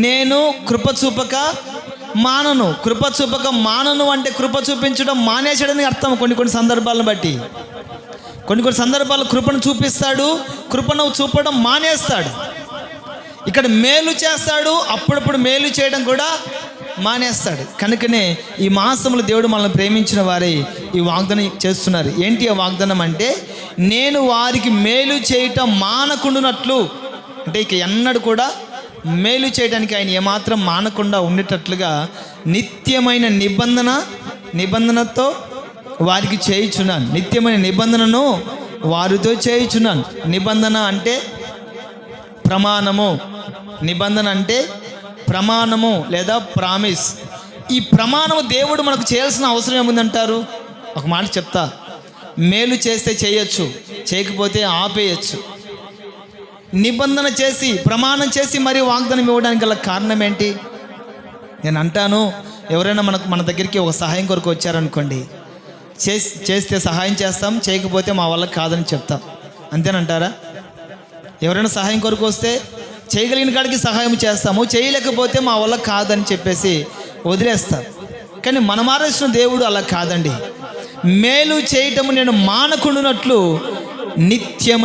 నేను కృప చూపక మానను. కృప చూపక మానను అంటే కృప చూపించడం మానేసాడని అర్థం. కొన్ని కొన్ని సందర్భాలను బట్టి. కొన్ని కొన్ని సందర్భాలు కృపను చూపిస్తాడు కృపను చూపడం మానేస్తాడు. ఇక్కడ మేలు చేస్తాడు అప్పుడప్పుడు మేలు చేయడం కూడా మానేస్తాడు. కనుకనే ఈ మాసములు దేవుడు మనల్ని ప్రేమించిన వారే ఈ వాగ్దానం చేస్తున్నారు. ఏంటి ఆ వాగ్దానం అంటే నేను వారికి మేలు చేయటం మానకుండునట్లు. అంటే ఇక ఎన్నడూ కూడా మేలు చేయడానికి ఆయన ఏమాత్రం మానకుండా ఉండేటట్లుగా నిత్యమైన నిబంధన నిబంధనతో వారికి చేయించున్నాను. నిత్యమైన నిబంధనను వారితో చేయించున్నాను. నిబంధన అంటే ప్రమాణము. నిబంధన అంటే ప్రమాణము లేదా ప్రామిస్. ఈ ప్రమాణము దేవుడు మనకు చేయాల్సిన అవసరం ఏముందంటారు? ఒక మాట చెప్తా. మేలు చేస్తే చేయొచ్చు చేయకపోతే ఆపేయచ్చు. నిబంధన చేసి ప్రమాణం చేసి మరి వాగ్దానం ఇవ్వడానికి గల కారణం ఏంటి? నేను అంటాను ఎవరైనా మనకు మన దగ్గరికి ఒక సహాయం కొరకు వచ్చారనుకోండి చేసి చేస్తే సహాయం చేస్తాం చేయకపోతే మా వల్ల కాదని చెప్తాం. అంతేనంటారా? ఎవరైనా సహాయం కొరకు వస్తే చేయగలిగిన కాడికి సహాయం చేస్తాము చేయలేకపోతే మా వల్ల కాదని చెప్పేసి వదిలేస్తారు. కానీ మన ఆరాధిస్తున్న దేవుడు అలా కాదండి. మేలు చేయటము నేను మానకుండునట్లు నిత్యం